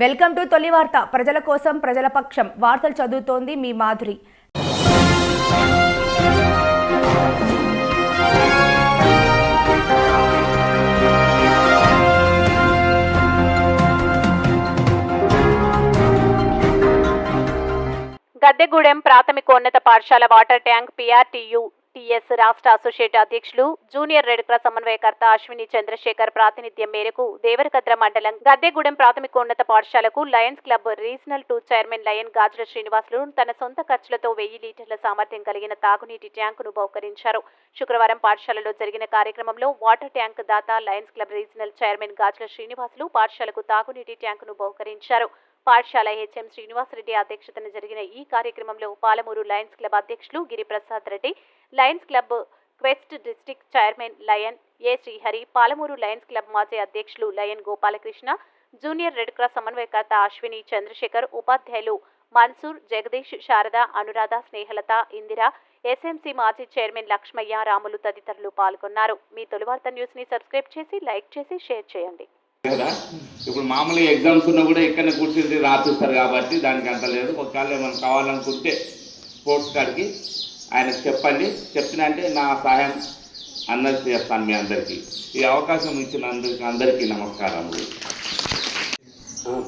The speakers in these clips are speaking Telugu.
వెల్కమ్ టు తొలి వార్త. ప్రజల కోసం ప్రజల పక్షం. వార్తలు చదువుతోంది మీ మాధురి. గద్దెగూడెం ప్రాథమికోన్నత పాఠశాల వాటర్ ట్యాంక్ పీఆర్టీయు టీఎస్ రాష్ట్ర అసోసియేట్ అధ్యక్షులు జూనియర్ రెడ్ క్రాస్ సమన్వయకర్త అశ్విని చంద్రశేఖర్ ప్రాతినిధ్యం మేరకు దేవరకద్ర మండలం గద్దెగూడెం ప్రాథమికోన్నత పాఠశాలకు lions club regional two chairman lion Gajula Srinivasulu తన సొంత ఖర్చులతో వెయ్యి లీటర్ల సామర్థ్యం కలిగిన తాగునీటి ట్యాంకును బహుకరించారు. శుక్రవారం పాఠశాలలో జరిగిన కార్యక్రమంలో వాటర్ ట్యాంక్ దాత lions club regional chairman Gajula Srinivasulu పాఠశాలకు తాగునీటి ట్యాంకును బహుకరించారు. పాఠశాల హెచ్ఎం శ్రీనివాసరెడ్డి అధ్యక్షతన జరిగిన ఈ కార్యక్రమంలో పాలమూరు లయన్స్ క్లబ్ అధ్యక్షులు Giriprasad Reddy lions club quest district chairman lion A Srihari Palamuru lions club మాజీ అధ్యక్షులు lion Gopalakrishna junior red cross సమన్వయకర్త అశ్విని చంద్రశేఖర్ ఉపాధ్యాయులు మన్సూర్ జగదీష్ శారద అనురాధ స్నేహలత ఇందిర ఎస్ఎంసీ మాజీ చైర్మన్ లక్ష్మయ్య రాములు తదితరులు పాల్గొన్నారు. మీ తొలివార్త న్యూస్ని సబ్స్క్రైబ్ చేసి లైక్ చేసి షేర్ చేయండి. కదా? ఇప్పుడు మామూలుగా ఎగ్జామ్స్ ఉన్నా కూడా ఎక్కడ కూర్చుని రాపిస్తారు కాబట్టి దానికి అంత లేదు. ఒకవేళ కావాలనుకుంటే స్పోర్ట్స్ కాడికి ఆయనకు చెప్పండి చెప్పిన అంటే నా సహాయం అన్నది చేస్తాను మీ అందరికీ. ఈ అవకాశం ఇచ్చిన అందరికి అందరికీ నమస్కారములు.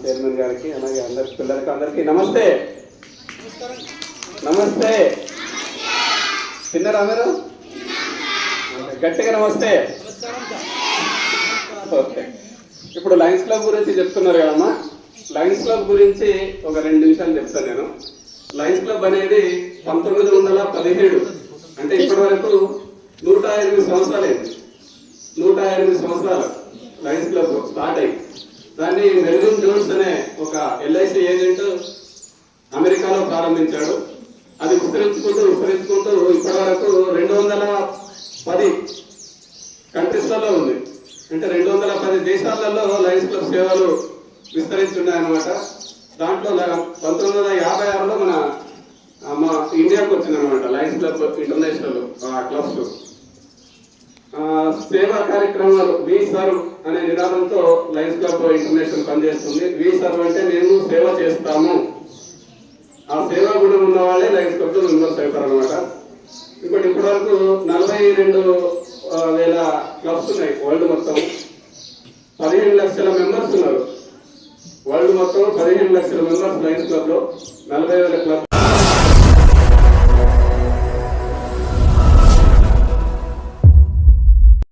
చైర్మన్ గారికి అలాగే అందరి పిల్లలకి అందరికీ నమస్తే. నమస్తే. తిన్నారా మీరు గట్టిగా నమస్తే. ఓకే. ఇప్పుడు లయన్స్ క్లబ్ గురించి చెప్తున్నారు కదమ్మా. లయన్స్ క్లబ్ గురించి ఒక రెండు నిమిషాలు చెప్తాను నేను. లయన్స్ క్లబ్ అనేది పంతొమ్మిది వందల పదిహేడు. అంటే ఇప్పటి వరకు నూట ఎనిమిది సంవత్సరాలైంది నూట ఎనిమిది సంవత్సరాలు లయన్స్ క్లబ్ స్టార్ట్ అయ్యి దాన్ని మెల్విన్ జోన్స్ అనే ఒక ఎల్ఐసి ఏజెంట్ అమెరికాలో ప్రారంభించాడు. అది విస్తరించుకుంటూ విస్తరించుకుంటూ ఇప్పటి వరకు రెండు వందల పది కంట్రీస్లలో ఉంది. అంటే రెండు వందల పది దేశాలలో లయన్స్ క్లబ్ సేవలు విస్తరించున్నాయన్నమాట. దాంట్లో పంతొమ్మిది వందల యాభై ఆరులో మన మా మా వచ్చింది వచ్చిందనమాట లయన్స్ క్లబ్ ఇంటర్నేషనల్ క్లబ్స్ సేవా కార్యక్రమాలు వి సర్వ్ అనే నినాదంతో లయన్స్ క్లబ్ ఇంటర్నేషనల్ పనిచేస్తుంది. వి సర్వ్ అంటే మేము సేవ చేస్తాము. ఆ సేవా గుణం ఉన్న వాళ్ళే లయన్స్ క్లబ్ మెంబర్స్ అవుతారు అనమాట ఇప్పుడు ఇప్పటి వరకు నలభై రెండు వేల క్లబ్స్ ఉన్నాయి వరల్డ్ మొత్తం. పదిహేను లక్షల మెంబర్స్ ఉన్నారు. మొత్తం పదిహేను లక్షల మెంబర్స్ లైన్స్ క్లబ్లో నలభై వేల క్లబ్